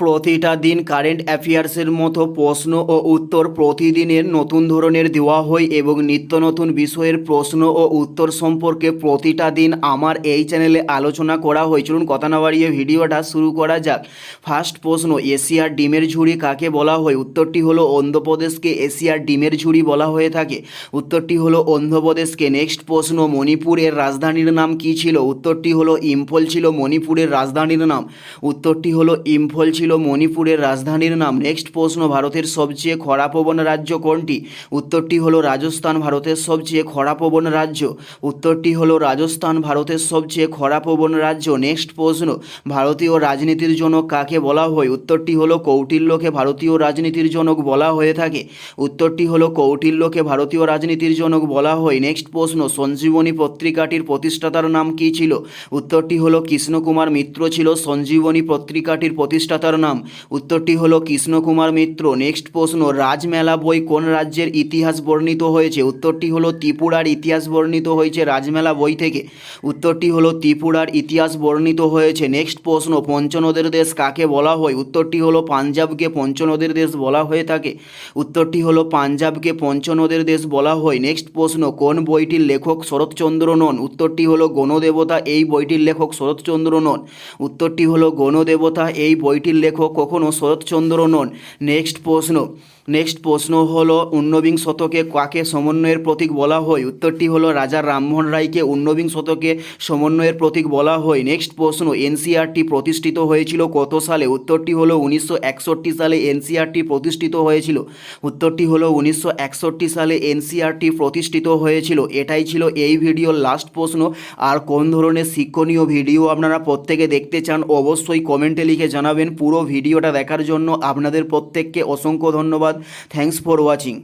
প্রতিটা দিন কারেন্ট অ্যাফেয়ার্সের মতো প্রশ্ন ও উত্তর প্রতিদিনের নতুন ধরনের দেওয়া হয় এবং নিত্য নতুন বিষয়ের প্রশ্ন ও উত্তর সম্পর্কে প্রতিটা দিন আমার এই চ্যানেলে আলোচনা করা হয়। চলুন কথা না বাড়িয়ে ভিডিওটা শুরু করা যাক। ফার্স্ট প্রশ্ন, এশিয়ার ডিমের ঝুড়ি কাকে বলা হয়? উত্তরটি হলো অন্ধ্রপ্রদেশকে এশিয়ার ডিমের ঝুড়ি বলা হয়ে থাকে। উত্তরটি হলো অন্ধ্রপ্রদেশকে। নেক্সট প্রশ্ন, মণিপুরের রাজধানীর নাম কি ছিল? উত্তরটি হলো ইম্ফল ছিল মণিপুরের রাজধানীর নাম। উত্তরটি হলো ইম্ফল ছিল মণিপুরের রাজধানীর নাম। নেক্সট প্রশ্ন, ভারতের সবচেয়ে খরাপ্রবণ রাজ্য কোনটি? উত্তরটি হলো রাজস্থান, ভারতের সবচেয়ে খরাপ্রবণ রাজ্য। উত্তরটি হলো রাজস্থান, ভারতের সবচেয়ে খরাপ্রবণ রাজ্য। নেক্সট প্রশ্ন, ভারতীয় রাজনীতির জনক কাকে বলা হয়? উত্তরটি হলো কৌটিল্যকে ভারতীয় রাজনীতির জনক বলা হয়ে থাকে। উত্তরটি হলো কৌটিল্যকে ভারতীয় রাজনীতির জনক বলা হয়। নেক্সট প্রশ্ন, সঞ্জীবনী পত্রিকাটির প্রতিষ্ঠাতার নাম কী ছিল? উত্তরটি হলো কৃষ্ণকুমার মিত্র ছিল, সঞ্জীবনী পত্রিকাটির প্রতিষ্ঠাতার নাম উত্তরটি হলো কৃষ্ণকুমার মিত্র। নেক্সট প্রশ্ন, রাজমেলা বই কোন রাজ্যের ইতিহাস বর্ণিত হয়েছে? উত্তরটি হলো ত্রিপুরার ইতিহাস বর্ণিত হয়েছে রাজমেলা বই থেকে। উত্তরটি হলো ত্রিপুরার ইতিহাস বর্ণিত হয়েছে। নেক্সট প্রশ্ন, পঞ্চনদের দেশ কাকে বলা হয়? উত্তরটি হলো পাঞ্জাবকে পঞ্চনদের দেশ বলা হয়ে থাকে। উত্তরটি হলো পাঞ্জাবকে পঞ্চনদের দেশ বলা হয়। নেক্সট প্রশ্ন, কোন বইটির লেখক শরৎচন্দ্র নন? উত্তরটি হলো গণদেবতা, এই বইটির লেখক শরৎচন্দ্র নন। উত্তরটি হলো গণদেবতা, এই বইটির লেখক কখনো শরৎচন্দ্র নন। নেক্সট প্রশ্ন নেক্সট প্রশ্ন হলো ঊনবিংশ শতকে কাকে সমন্বয়ের প্রতীক বলা হয়? উত্তরটি হলো, রাজা রামমোহন রায়কে ঊনবিংশ শতকে সমন্বয়ের প্রতীক বলা হয়। নেক্সট প্রশ্ন এনসিআরটি প্রতিষ্ঠিত হয়েছিল কত সালে? উত্তরটি হলো, উনিশশো একষট্টি সালে এনসিআরটি প্রতিষ্ঠিত হয়েছিল। উত্তরটি হলো, উনিশশো একষট্টি সালে এনসিআরটি প্রতিষ্ঠিত হয়েছিল। এটাই ছিল এই ভিডিওর লাস্ট প্রশ্ন। আর কোন ধরনের শিক্ষণীয় ভিডিও আপনারা প্রত্যেকে দেখতে চান, অবশ্যই কমেন্টে লিখে জানাবেন। পুরো ভিডিওটা দেখার জন্য আপনাদের প্রত্যেককে অসংখ্য ধন্যবাদ। Thanks for watching